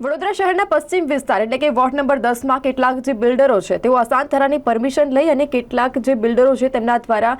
વડોદરા શહેરના પશ્ચિમ વિસ્તાર એટલે કે વોર્ડ નંબર દસમાં કેટલાક જે બિલ્ડરો છે, તેઓ અસાન ધરાની પરમિશન લઈ અને કેટલાક જે બિલ્ડરો છે, તેમના દ્વારા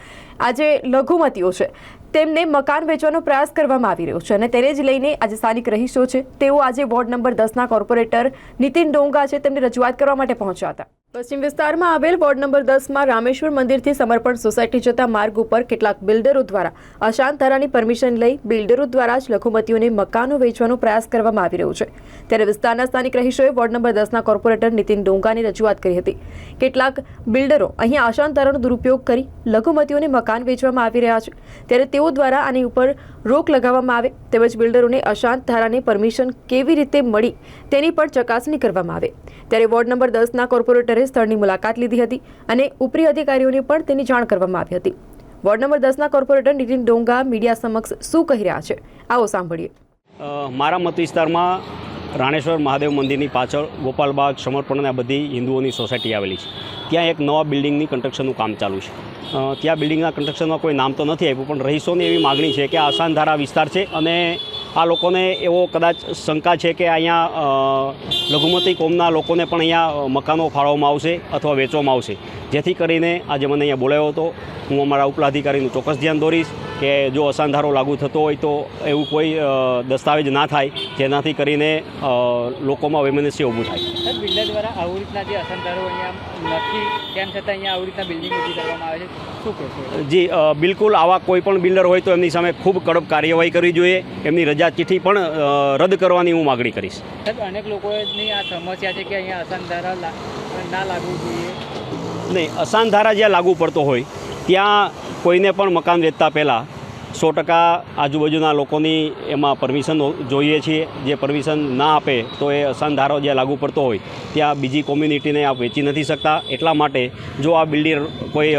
આ જે લઘુમતીઓ છે, તેમને મકાન વેચવાનો પ્રયાસ કરવામાં આવી રહ્યો છે અને તેને જ લઈને આજે સ્થાનિક રહીશો છે, તેઓ આજે વોર્ડ નંબર દસના કોર્પોરેટર નીતિન ડોંગા છે, તેમને રજૂઆત કરવા માટે પહોંચ્યા હતા. પશ્ચિમ વિસ્તારમાં આવેલ વોર્ડ નંબર દસમાં રામેશ્વર મંદિરથી સમર્પણ સોસાયટી જતા માર્ગ ઉપર કેટલાક બિલ્ડરો દ્વારા અશાંત ધારાની પરમિશન લઈ બિલ્ડરો દ્વારા જ લઘુમતીઓને મકાનો વેચવાનો પ્રયાસ કરવામાં આવી રહ્યો છે. ત્યારે વિસ્તારના સ્થાનિક રહીશોએ વોર્ડ નંબર દસના કોર્પોરેટર નીતિન ડોંગાની રજૂઆત કરી હતી. કેટલાક બિલ્ડરો અહીં અશાંત ધારાનો દુરુપયોગ કરી લઘુમતીઓને મકાન વેચવામાં આવી રહ્યા છે. ત્યારે તેઓ દ્વારા આની ઉપર રોક લગાવવામાં આવે તેમજ બિલ્ડરોને અશાંત ધારાની પરમિશન કેવી રીતે મળી તેની પણ ચકાસણી કરવામાં આવે. ત્યારે વોર્ડ નંબર દસના કોર્પોરેટરે સ્થળની મુલાકાત લીધી હતી અને ઉપરી અધિકારીઓને પણ તેની જાણ કરવામાં આવી હતી. વોર્ડ નંબર દસના કોર્પોરેટર નીતિન ડોંગા મીડિયા સમક્ષ શું કહી રહ્યા છે? આવો સાંભળીએ. મારા મત વિસ્તારમાં રાણેશ્વર મહાદેવ મંદિરની પાછળ ગોપાલબાગ, સમર્પણ આ બધી હિન્દુઓની સોસાયટી આવેલી છે. ત્યાં એક નવા બિલ્ડિંગની કન્સ્ટ્રક્શનનું કામ ચાલુ છે. ત્યાં બિલ્ડિંગના કન્સ્ટ્રક્શનમાં કોઈ નામ તો નથી આપ્યું, પણ રહીશોની એવી માગણી છે કે આસાનધારા વિસ્તાર છે અને આ લોકોને એવો કદાચ શંકા છે કે અહીંયા લઘુમતી કોમના લોકોને પણ અહીંયા મકાનો ફાળવવામાં આવશે અથવા વેચવામાં આવશે. જેથી કરીને આજે મને અહીંયા બોલાવ્યો હતો. હું અમારા ઉપલા અધિકારીનું ચોક્કસ ધ્યાન દોરીશ કે જો અસાંધારો લાગુ થતો હોય તો એવું કોઈ દસ્તાવેજ ના થાય, જેનાથી કરીને લોકોમાં વૈમનસ્ય ઊભું થાય. બિલ્ડર દ્વારા આવી રીતના જે અસંધારો અહીંયા નથી તેમ છતાં અહીંયા આવી રીતના બિલ્ડિંગ ઊભી કરવામાં આવે છે. શું કહેશો? જી બિલકુલ આવા કોઈ પણ બિલ્ડર હોય તો એમની સામે ખૂબ કડક કાર્યવાહી કરવી જોઈએ. એમની રજા ચિઠ્ઠી પણ રદ કરવાની હું માગણી કરીશ. સાહેબ અનેક લોકોની આ સમસ્યા છે કે અહીંયા અસંધારા ના લાગવું જોઈએ. નહીં અસાન ધારા જ્યાં લાગુ પડતો હોય ત્યાં કોઈને પણ મકાન વેચતા પહેલાં સો ટકા આજુબાજુના લોકોની એમાં પરમિશન જોઈએ છીએ. જે પરમિશન ના આપે તો એ અસાન જે લાગુ પડતો હોય, ત્યાં બીજી કોમ્યુનિટીને આ વેચી નથી શકતા. એટલા માટે જો આ બિલ્ડર કોઈ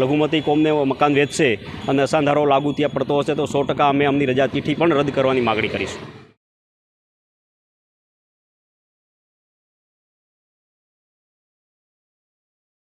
લઘુમતી કોમને મકાન વેચશે અને અસાન ધારો લાગુ ત્યાં પડતો હશે, તો સો ટકા અમે અમની રજા ચિઠ્ઠી પણ રદ કરવાની માગણી કરીશું.